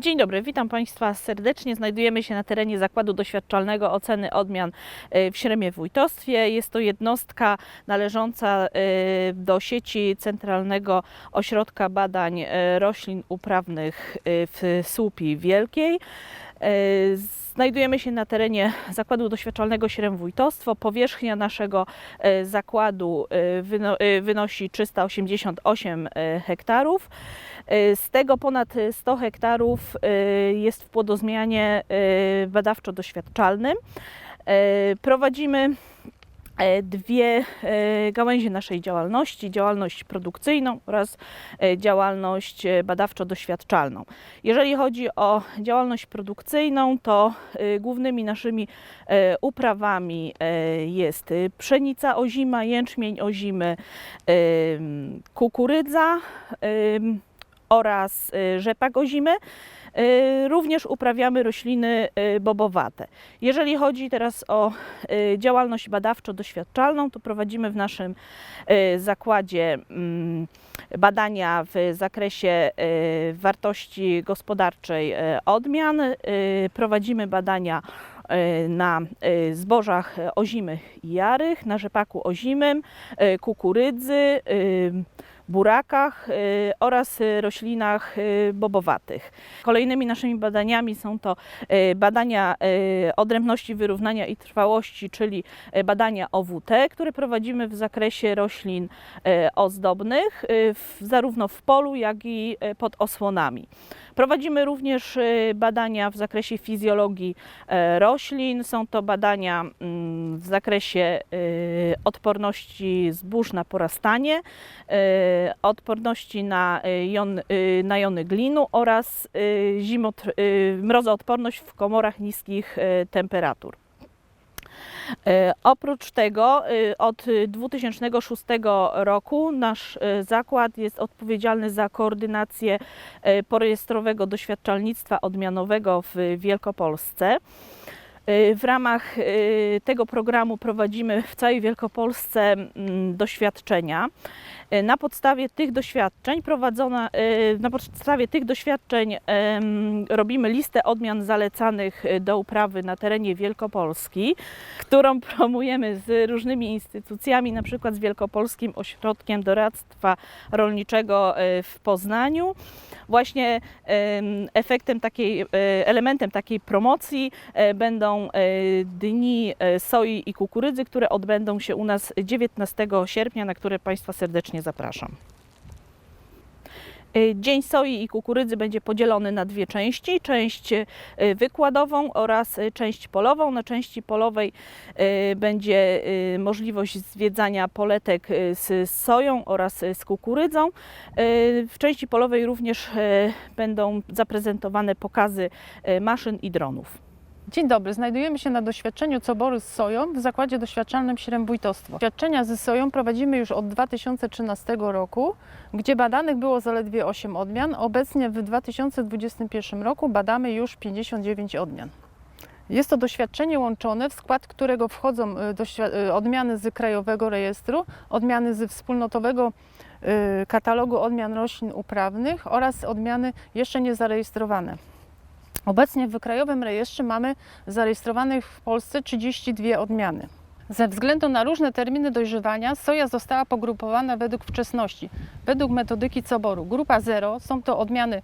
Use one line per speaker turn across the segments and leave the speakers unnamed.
Dzień dobry, witam Państwa serdecznie. Znajdujemy się na terenie Zakładu Doświadczalnego Oceny Odmian e, w Śremie Wójtostwie. Jest to jednostka należąca e, do sieci Centralnego Ośrodka Badań e, Roślin Uprawnych w Słupi Wielkiej. Znajdujemy się na terenie Zakładu Doświadczalnego Śrem Wójtostwo. Powierzchnia naszego e, zakładu e, e, wynosi 388 e, hektarów. Z tego ponad 100 hektarów jest w płodozmianie badawczo-doświadczalnym. Prowadzimy dwie e, gałęzie naszej działalności: działalność produkcyjną oraz e, działalność e, badawczo-doświadczalną. Jeżeli chodzi o działalność produkcyjną, to e, głównymi naszymi e, uprawami e, jest e, pszenica ozima, jęczmień ozimy, e, kukurydza e, oraz e, rzepak ozimy. E, Również uprawiamy rośliny e, bobowate. Jeżeli chodzi teraz o działalność badawczo-doświadczalną, to prowadzimy w naszym zakładzie mm, badania w zakresie wartości gospodarczej odmian. Prowadzimy badania na zbożach ozimych i jarych, na rzepaku ozimym, kukurydzy, burakach e, oraz e, roślinach e, bobowatych. Kolejnymi naszymi badaniami są to badania odrębności wyrównania i trwałości, czyli badania OWT, które prowadzimy w zakresie roślin ozdobnych, zarówno w polu, jak i pod osłonami. Prowadzimy również e, badania w zakresie fizjologii e, roślin. Są to badania mm, w zakresie e, odporności zbóż na porastanie, e, odporności na, jon, na jony glinu oraz zimotr, mrozoodporność w komorach niskich temperatur. E, Oprócz tego e, od 2006 roku nasz e, zakład jest odpowiedzialny za koordynację porejestrowego doświadczalnictwa odmianowego w Wielkopolsce. E, W ramach e, tego programu prowadzimy w całej Wielkopolsce mm, doświadczenia. E, Na podstawie tych doświadczeń prowadzona, na podstawie tych doświadczeń robimy listę odmian zalecanych do uprawy na terenie Wielkopolski, którą promujemy z różnymi instytucjami, na przykład z Wielkopolskim Ośrodkiem Doradztwa Rolniczego w Poznaniu. Właśnie em, efektem takiej, elementem takiej promocji będą e, dni e, soi i kukurydzy, które odbędą się u nas 19 sierpnia, na które Państwa serdecznie zapraszam. E, Dzień soi i kukurydzy będzie podzielony na dwie części: część wykładową oraz część polową. Na części polowej będzie możliwość zwiedzania poletek z soją oraz z kukurydzą. W części polowej również będą zaprezentowane pokazy maszyn i dronów.
Dzień dobry, znajdujemy się na doświadczeniu coboru z soją w Zakładzie Doświadczalnym Śrem Wójtostwo. Doświadczenia ze soją prowadzimy już od 2013 roku, gdzie badanych było zaledwie 8 odmian. Obecnie w 2021 roku badamy już 59 odmian. Jest to doświadczenie łączone, w skład którego wchodzą y, y, odmiany z Krajowego Rejestru, odmiany ze wspólnotowego y, katalogu odmian roślin uprawnych oraz odmiany jeszcze nie zarejestrowane. Obecnie w Krajowym Rejestrze mamy zarejestrowanych w Polsce 32 odmiany. Ze względu na różne terminy dojrzewania soja została pogrupowana według wczesności, według metodyki coboru. Grupa 0 są to odmiany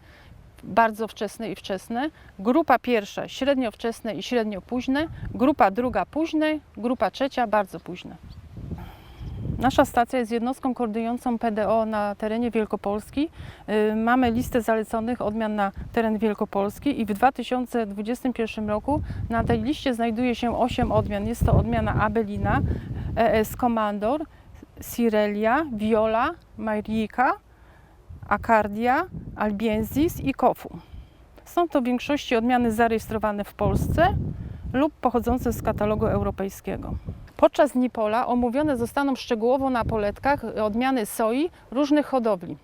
bardzo wczesne i wczesne, grupa pierwsza średnio wczesne i średnio późne, grupa druga późne, grupa trzecia bardzo późne. Nasza stacja jest jednostką koordynującą PDO na terenie Wielkopolski. Y, Mamy listę zaleconych odmian na teren Wielkopolski i w 2021 roku na tej liście znajduje się 8 odmian. Jest to odmiana Abelina, ES Commandor, Sirelia, Viola, Mairika, Acardia, Albiensis i Kofu. Są to w większości odmiany zarejestrowane w Polsce lub pochodzące z katalogu europejskiego. Podczas Nipola omówione zostaną szczegółowo na poletkach odmiany soi różnych hodowli.